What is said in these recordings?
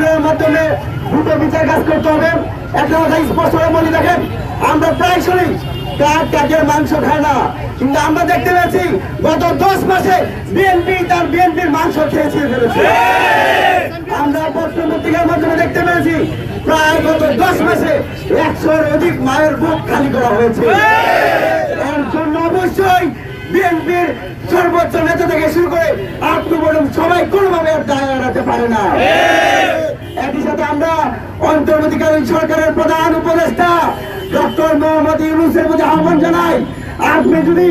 খুনের মাধ্যমে দ্রুত বিচার কাজ করতে হবে। একটা কথা স্পষ্ট করে দেখেন, আমরা প্রায় শুনি কাক কাকের মাংস খায় না। কিন্তু আমরা দেখতে পেয়েছি, গত দশ মাসে বিএনপি তার বিএনপির মাংস খেয়ে ছিঁড়ে ফেলেছে আমরা পত্র পত্রিকার মাধ্যমে দেখতে পেয়েছি, প্রায় গত দশ মাসে একশোর অধিক মায়ের বুক খালি করা হয়েছে। এর জন্য অবশ্যই বিএনপির সর্বোচ্চ নেতা থেকে শুরু করে বলুন সবাই কোনোভাবে দায় এড়াতে পারে না। অন্তর্বর্তীকালীন সরকারের প্রধান উপদেষ্টা ডক্টর মোহাম্মদ ইউনুসের প্রতি আহ্বান জানাই, আপনি যদি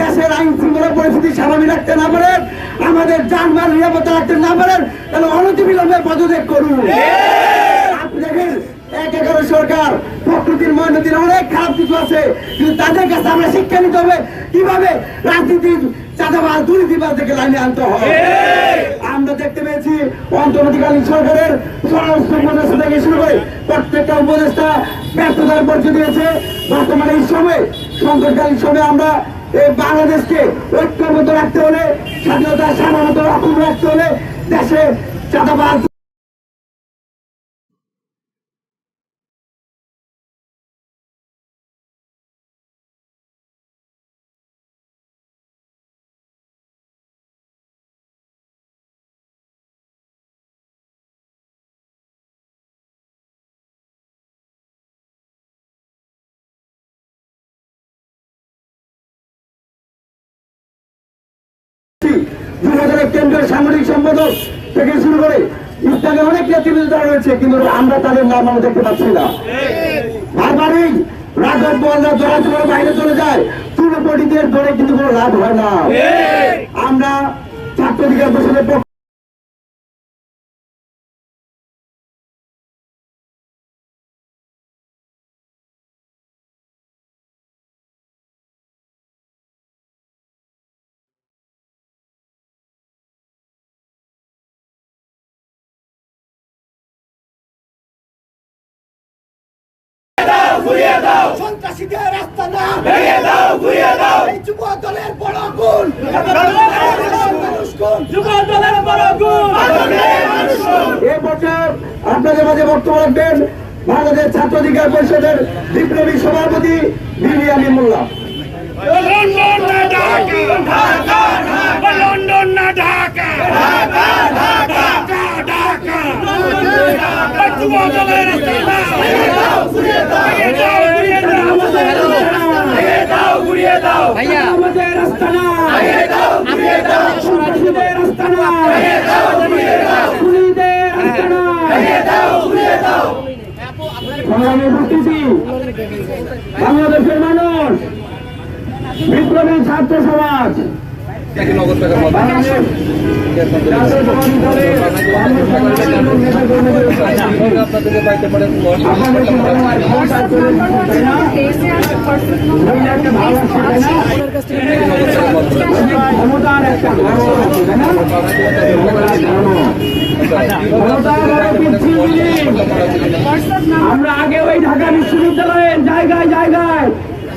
দেশের আইন শৃঙ্খলা পরিস্থিতি স্বাভাবিক রাখতে না পারেন, আমাদের যানবাহন নিরাপত্তা রাখতে না পারেন, তাহলে অনতিবিলম্বে পদত্যাগ করুন। আপনি দেখেন, এক সরকার, প্রকৃতির অনেক খারাপ কিছু আছে, কিন্তু তাদের কাছে আমরা শিক্ষা নিতে হবে। কীভাবে রাজনীতির চাঁদাবাজ দুর্নীতিবাজ থেকে লাইনে আনতে হবে আমরা দেখতে পেয়েছি অন্তর্বর্তীকালীন সরকারের স্বরাষ্ট্র উপদেষ্টা থেকে শুরু করে প্রত্যেকটা উপদেষ্টা ব্যর্থতার পরিচয় দিয়েছে। বর্তমানে এই সময়ে সংকটকালীন সময়ে আমরা এই বাংলাদেশকে ঐক্যবদ্ধ রাখতে হলে স্বাধীনতা সাধারণত অক্ষুণ্ণ রাখতে হলে দেশে চাঁদাবাজ কেন্দ্রের সম্পাদক থেকে শুরু করে ইত্যাদি অনেক নেতৃবৃন্দ তারা রয়েছে কিন্তু আমরা তাদের নাম আমরা দেখতে পাচ্ছি না। বারবারই রাঘব বলরা জড়া করে বাইরে চলে যায় কিন্তু কোনো লাভ হয় না। আমরা ছাত্র অধিকার পরিষদের পক্ষ সন্ত্রাসীদের রাস্তা না। ভেঙে দাও ঘুরিয়ে দাও। এই যুব দলের বড় গুণ। যুব দলের বড় গুণ। এ বছর আপনাদের মাঝে বক্তব্য রাখবেন বাংলাদেশ ছাত্র অধিকার পরিষদের বিপ্লবী সভাপতি বিরিয়ানি মোল্লা। লন্ডন না ঢাকা। লন্ডন না ঢাকা। ঢাকা ঢাকা। বাংলাদেশের মানুষ বিপ্লবী ছাত্র সমাজ বাংলাদেশ আমরা আগে ওই ঢাকা বিশ্ববিদ্যালয়ের জায়গায় জায়গায়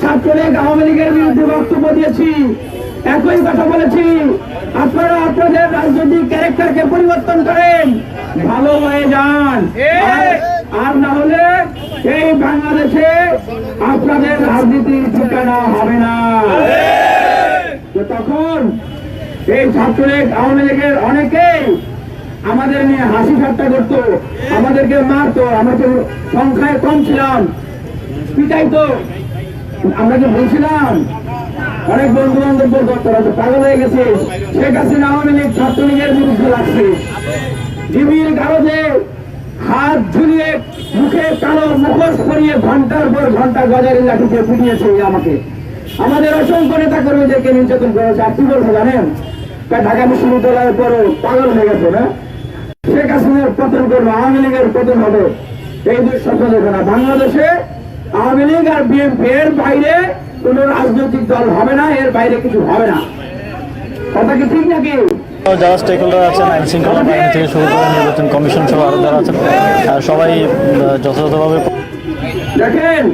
ছাত্রলীগ আওয়ামী লীগের বিরুদ্ধে বক্তব্য দিয়েছি। একই কথা বলেছি। আপনারা আপনাদের রাজনৈতিক ক্যারেক্টারকে পরিবর্তন করেন। ভালো হয়ে যান। আর- না হলে এই বাংলাদেশে আপনাদের রাজনীতির ঠিকানা হবে না। তখন এই ছাত্রলীগ আওয়ামী লীগের অনেকেই আমাদের নিয়ে হাসি ঠাট্টা করতো আমাদেরকে মারতো আমরা তো সংখ্যায় কম ছিলাম। পিটাইতো। আমরা কি বলছিলাম অনেক বন্ধু বান্ধব বলতো তোরা তো পাগল হয়ে গেছে। শেখ হাসিনা আওয়ামী লীগ ছাত্রলীগের বিরুদ্ধে লাগছে জিবির কাগজে হাত ঝুলিয়ে মুখে কালো মুখোশ পরিয়ে ঘণ্টার পর ঘণ্টা গজারি লাঠিতে পিটিয়েছে আমাকে। আমাদের অসংখ্য নেতা কর্মীদেরকে নির্যাতন করেছে, আর কি বলছে জানেন? ঢাকা বিশ্ববিদ্যালয়ের পরে পাগল হয়ে গেছে, না? শেখ হাসিনার পতন করবে, আওয়ামী লীগের পতন হবে। এই দুই স্বপ্ন দেখে না, বাংলাদেশে আওয়ামী লীগ আর বিএনপি এর বাইরে কোন রাজনৈতিক দল হবে না এর বাইরে কিছু হবে না। কথা কি ঠিক নাকি? যারা স্টেক হোল্ডার আছেন আইন শৃঙ্খলা বাহিনী থেকে শুরু করে নির্বাচন কমিশন সহ আরও যারা আছেন সবাই যথাযথভাবে দেখেন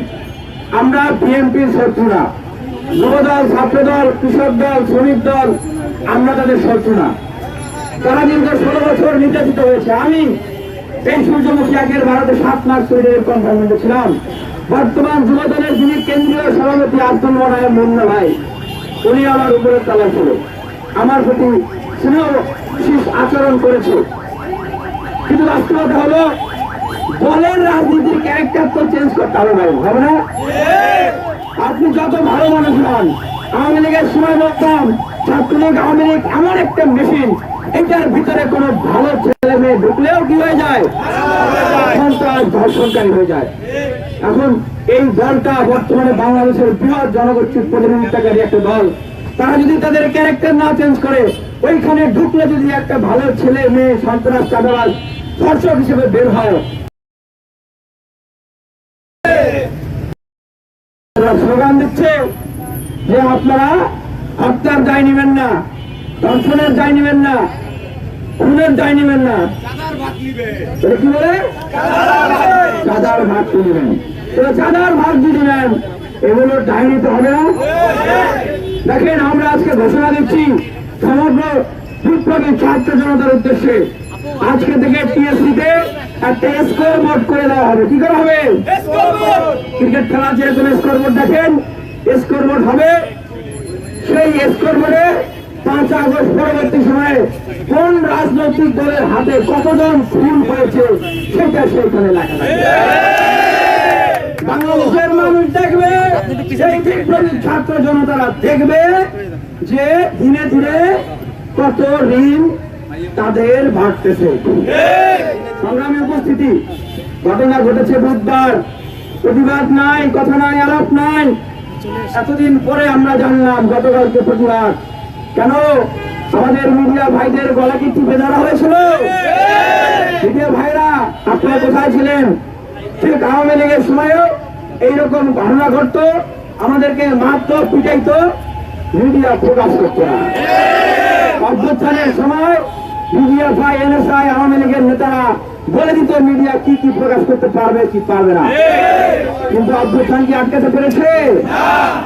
আমরা বিএনপির শত্রু না যুবদল ছাত্রদল কৃষক দল শ্রমিক দল আমরা তাদের শত্রু না তারা দীর্ঘ ষোলো বছর নির্যাতিত হয়েছে। আমি এই সূর্যমুখী একের ভারতে সাত মাস সুইডেনের কনফার্মেন্টে ছিলাম। বর্তমান যুবদলের যিনি কেন্দ্রীয় সভাপতি আব্দুল মনায় মুন্না ভাই উনি আমার উপরে তালা ছিল। আমার প্রতি স্নেহ বিশেষ আচরণ করেছে। কিন্তু বাস্তবতা হলো দলের রাজনীতির ক্যারেক্টার তো চেঞ্জ করতে হবে ভাই হবে না? আপনি যত ভালো মানুষ হন আওয়ামী লীগের সময় বলতাম ছাত্রলীগ আওয়ামী লীগ এমন একটা মেশিন এটার ভিতরে কোনো ভালো ছেলে মেয়ে ঢুকলেও কি হয়ে যায়? ধর্ষণকারী হয়ে যায়। এখন এই দলটা বর্তমানে বাংলাদেশের বৃহৎ জনগোষ্ঠীর প্রতিনিধিত্বকারী একটা দল। তারা যদি তাদের ক্যারেক্টার না চেঞ্জ করে ওইখানে ঢুকলে যদি একটা ভালো ছেলে মেয়ে সন্ত্রাস চাঁদাবাজ ধর্ষক হিসেবে বের হয়। স্লোগান দিচ্ছে যে আপনারা হত্যার দায় নেবেন না দর্শনের দায় নেবেন না খুনের দায় নেবেন না। কি বলে? চাঁদার ভাগ নেবেন। চাঁদার ভাগ যদি নেন এগুলো দায় নিতে হবে। না দেখেন, আমরা আজকে ঘোষণা দিচ্ছি, সমগ্র বিপ্লবী ছাত্র জনতার উদ্দেশ্যে। আজকে থেকে টিএসসিতে একটা স্কোর বোর্ড করে দেওয়া হবে। কি করা হবে? ক্রিকেট খেলা যেরকম স্কোর বোর্ড দেখেন স্কোর বোর্ড হবে সেই স্কোর বোর্ডে পাঁচ আগস্ট পরবর্তী সময়ে কোন রাজনৈতিক দলের হাতে কতজন খুন হয়েছে, সেটা সেখানে লেখা বাংলাদেশের মানুষ দেখবে সেই বিপ্লবী ছাত্র জনতারা দেখবে যে ধীরে ধীরে কত ঋণ তাদের ভাগতেছে সংগ্রামী উপস্থিতি। ঘটনা ঘটেছে বুধবার। প্রতিবাদ নাই কথা নাই আলাপ নাই। এতদিন পরে আমরা জানলাম গতকালকে প্রতিবাদ। কেন? আমাদের মিডিয়া ভাইদের গলা কি টিপে ধরা হয়েছিল? মিডিয়া ভাইরা আপনারা কোথায় ছিলেন? ঠিক আওয়ামী লীগের সময়ও এইরকম ঘটনা ঘটতো, আমাদেরকে মারতো, পিটাইতো মিডিয়া প্রকাশ করতো না। অভ্যুত্থানের সময় মিডিয়া এনএসআই আওয়ামী লীগের নেতারা বলে দিত মিডিয়া কি কি প্রকাশ করতে পারবে, কি পারবে না। কিন্তু অভ্যুত্থান কি আটকাতে পেরেছে?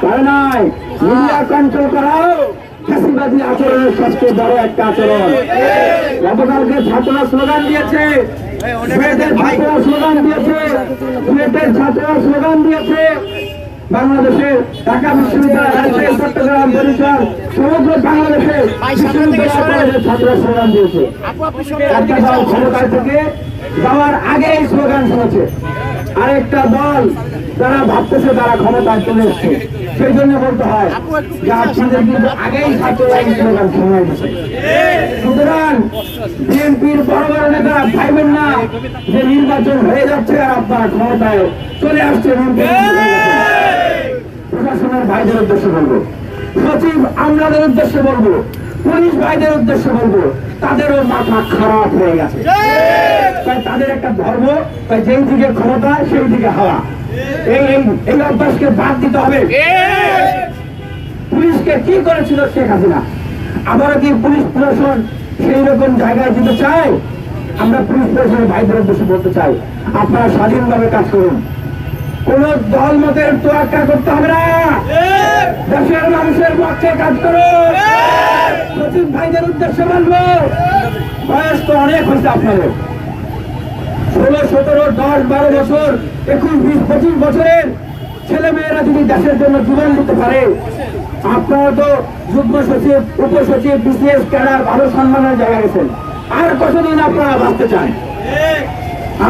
পারে নাই। মিডিয়া কন্ট্রোল করাও আচরণের সবচেয়ে বড় একটা আচরণ। গতকালকে ছাত্ররা স্লোগান দিয়েছে স্লোগান দিয়েছে স্লোগান দিয়েছে। বাংলাদেশে ছাত্ররা দিয়েছে। যাওয়ার আগেই স্লোগান শুনেছে। আরেকটা দল তারা ভাবতেছে তারা ক্ষমতায় চলে এসছে। সেই জন্য বলতে হয় যে আপনাদের কিন্তু আগেই সুতরাং বিএনপির বড় বড় নেতারা ভাইবেন না যে নির্বাচন হয়ে যাচ্ছে আর আপনারা ক্ষমতায় চলে আসছে প্রশাসনের ভাইদের উদ্দেশ্যে বলব সচিব আমলাদের উদ্দেশ্যে বলব পুলিশ ভাইদের উদ্দেশ্যে বলব তাদেরও মাথা খারাপ হয়ে গেছে। তাই তাদের একটা ধর্ম তাই যেই দিকে ক্ষমতা সেই দিকে হাওয়া। এই অভ্যাসকে বাদ দিতে হবে। পুলিশকে কি করেছিল শেখ হাসিনা? আবারও কি পুলিশ প্রশাসন সেই রকম জায়গায় যেতে চায়? আমরা পুলিশ প্রশাসনের ভাইদের উদ্দেশ্যে বলতে চাই আপনারা স্বাধীনভাবে কাজ করুন। কোন দল মতের তো তোয়াক্কা করতে হবে না। দেশের মানুষের পক্ষে কাজ করুন। ভাইদের উদ্দেশ্যে বলব বয়স তো অনেক হয়েছে আপনাদের। ষোলো, সতেরো, দশ, বারো বছর, একুশ, বিশ, পঁচিশ বছরের ছেলে মেয়েরা যদি দেশের জন্য জীবন দিতে পারে, আপনারা তো যুগ্ম সচিব, উপসচিব, বিসিএস ক্যাডার, ভালো সম্মানের জায়গা গেছেন। আর কতদিন আপনারা বাঁচতে চান?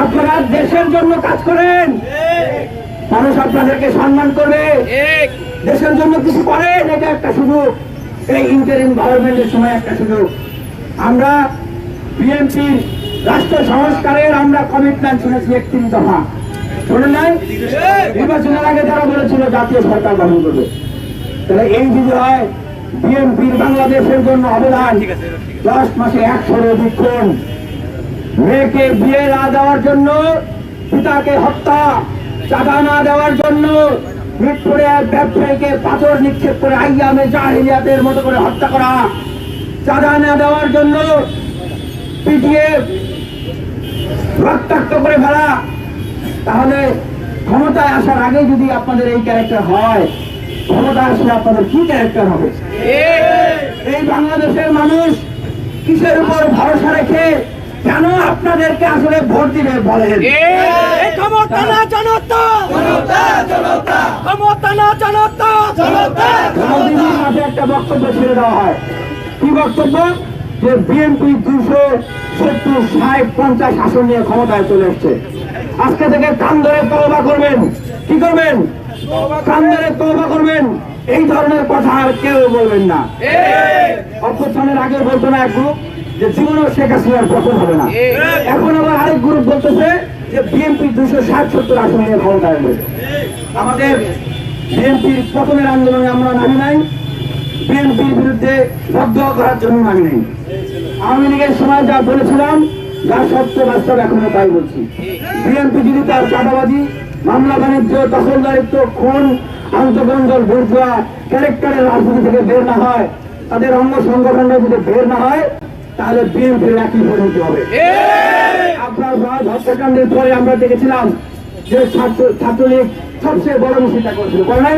আপনারা দেশের জন্য কাজ করেন। মানুষ আপনাদেরকে সম্মান করবে। দেশের জন্য কিছু করেন, এটা একটা সুযোগ। এই ইন্টারিম গভর্নমেন্টের সময় একটা সুযোগ। আমরা বিএনপির রাষ্ট্র সংস্কারের আমরা কমিটমেন্ট শুনেছি একত্রিশ দফা। শোনেন নাই? নির্বাচনের আগে তারা বলেছিল জাতীয় সরকার গঠন করবে। তাহলে এই যদি হয়, বিএনপির বাংলাদেশের জন্য অবদান দশ মাসে একশোর অধিক মেয়েকে বিয়ে না দেওয়ার জন্য, পিতাকে হত্যা, চাঁদা না দেওয়ার জন্য মিটপুরে এক ব্যবসায়ীকে পাথর নিক্ষেপ করে আইয়ামে জাহিলিয়াতের মতো করে হত্যা করা। চাঁদা না দেওয়ার জন্য পিটিয়ে রক্তাক্ত করে ফেলা। তাহলে ক্ষমতায় আসার আগে যদি আপনাদের এই ক্যারেক্টার হয় ক্ষমতায় আসলে আপনাদের কি ক্যারেক্টার হবে? এই বাংলাদেশের মানুষ কিসের উপর ভরসা রেখে কেন আপনাদেরকে আসলে ভোট দিবে বলেন? ক্ষমতা না জনতা! ক্ষমতা না জনতা! একটা বক্তব্য ছেড়ে দেওয়া হয়। কি বক্তব্য? যে বিএনপি দুশো সত্তর ষাট পঞ্চাশ আসন নিয়ে ক্ষমতায় চলে এসছে। আজকে থেকে কান ধরে তলবা করবেন। কি করবেন? কান ধরে তলবা করবেন। এই ধরনের কথা আর কেউ বলবেন না। অভ্যুত্থানের আগে বলতো না এক গ্রুপ যে জীবনেও শেখ হাসিনার পতন হবে না। এখন আবার আরেক গ্রুপ বলতেছে যে বিএনপি দুশো ষাট সত্তর আসন নিয়ে ক্ষমতায় আমাদের বিএনপির পতনের আন্দোলনে আমরা নামি নাই। বিএনপির বিরুদ্ধে বদ্ধ করার জন্য নামি নাই। আওয়ামী লীগের সময় যা বলেছিলাম যা সত্য বাস্তব এখনও তাই বলছি। বিএনপি যদি তার চাঁদাবাজি মামলা বাণিজ্য দখলদারিত্ব খুন আন্তঃকন্দল বুর্জুয়া ক্যারেক্টারের রাজনীতি থেকে বের না হয় তাদের অঙ্গ সংগঠনে যদি বের না হয় তাহলে বিএনপির একই পরিণতি হবে। আপনার হত্যাকাণ্ডের পরে আমরা দেখেছিলাম যে ছাত্র ছাত্রলীগ সবচেয়ে বড় মিছিলটা করেছিল। করে নাই?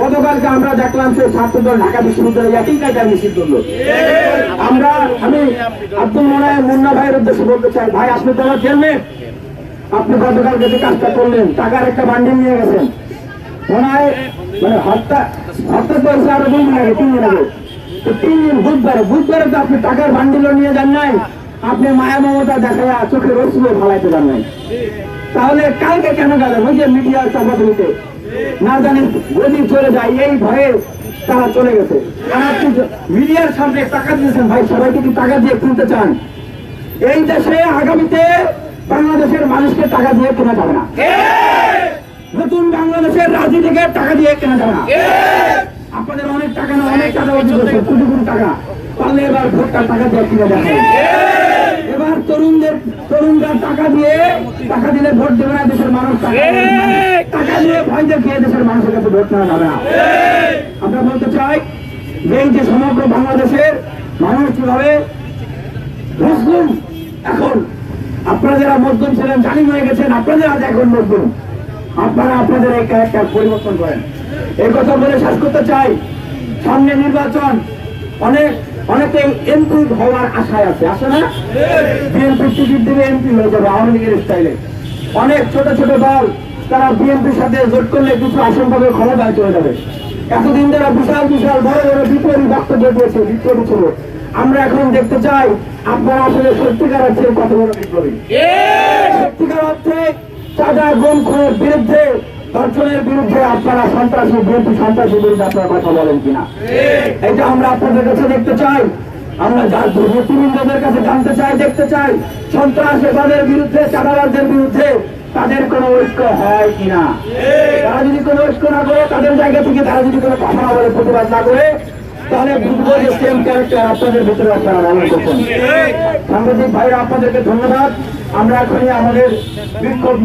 গতকালকে আমরা দেখলাম সে ছাত্রদল ঢাকা বিশ্ববিদ্যালয়ে একই মিছিল করল আমরা আমি আব্দুল মুন্না ভাইয়ের উদ্দেশ্যে বলতে চাই, ভাই, আপনি তো আমার আপনি গতকালকে যে কাজটা করলেন, টাকার একটা বান্ডিল নিয়ে গেছেন। হয় মানে হত্যা হত্যা হয়েছে আরও দুই দিন আগে, তিন দিন আগে। তো তিন তো আপনি টাকার বান্ডিলও নিয়ে যান নাই। আপনি মায়া মমতা দেখা চোখে রসুলো ফালাইতে যান নাই। তাহলে কালকে কেন গেলেন ওই যে মিডিয়ার চাপাতুলিতে না জানি যদি চলে যায়, এই ভয়ে তারা চলে গেছে। আর আপনি মিডিয়ার সামনে টাকা দিয়েছেন ভাই? সবাইকে কি টাকা দিয়ে কিনতে চান? এই দেশে আগামীতে বাংলাদেশের মানুষকে টাকা দিয়ে কেনা যাবে না। নতুন বাংলাদেশের রাজনীতিকে টাকা দিয়ে কেনা যাবে না। আপনাদের অনেক টাকা না, অনেক টাকা কোটি কোটি টাকা। পারলে এবার ভোটটা টাকা দিয়ে কিনে দেখেন এবার তরুণদের তরুণরা টাকা দিয়ে টাকা দিলে ভোট দেবে না দেশের মানুষ টাকা দিয়ে ভয় দেখিয়ে দেশের মানুষের কাছে ভোট নেওয়া যাবে না। আমরা বলতে চাই যে এই যে সমগ্র বাংলাদেশের মানুষ কীভাবে মুসলিম এখন আপনারা যারা মজলুম ছিলেন জালিম হয়ে গেছেন আপনাদের আজ এখন মজলুম আপনারা আপনাদের এই ক্যারেক্টার পরিবর্তন করেন। এই কথা বলে শেষ করতে চাই। সামনে নির্বাচন অনেক অনেকে এমপি হওয়ার আশায় আছে আসে না? বিএনপি টিকিট দিলে এমপি হয়ে যাবে আওয়ামী লীগের স্টাইলে অনেক ছোট ছোট দল তারা বিএনপির সাথে জোট করলে কিছু আসন পাবে ক্ষমতায় চলে যাবে। এতদিন যারা বিশাল বিশাল বড় বড় বিপ্লবী বক্তব্য দিয়েছে বিপ্লবী ছিল। আমরা এখন দেখতে চাই আপনারা আসলে সত্যিকার অর্থে কত বড় বিপ্লবী। সত্যিকার অর্থে চাঁদা গুম বিরুদ্ধে ধর্ষণের বিরুদ্ধে আপনারা সন্ত্রাসী বিরুদ্ধে সন্ত্রাসী বিরুদ্ধে আপনারা কথা বলেন কিনা? এটা আমরা আপনাদের কাছে দেখতে চাই। আমরা যার নেতৃবৃন্দদের কাছে জানতে চাই দেখতে চাই সন্ত্রাসবাদের বিরুদ্ধে চাঁদাবাজদের বিরুদ্ধে তাদের কোনো ঐক্য হয় কিনা? তারা যদি কোনো ঐক্য না করে তাদের জায়গা থেকে তারা যদি কোনো কথা না বলে প্রতিবাদ না করে তাহলে বুঝব যে সেম ক্যারেক্টার আপনাদের ভিতরে আপনারা লালন করছেন। সাংবাদিক ভাইরা আপনাদেরকে ধন্যবাদ। আমরা এখনই আমাদের বিক্ষোভ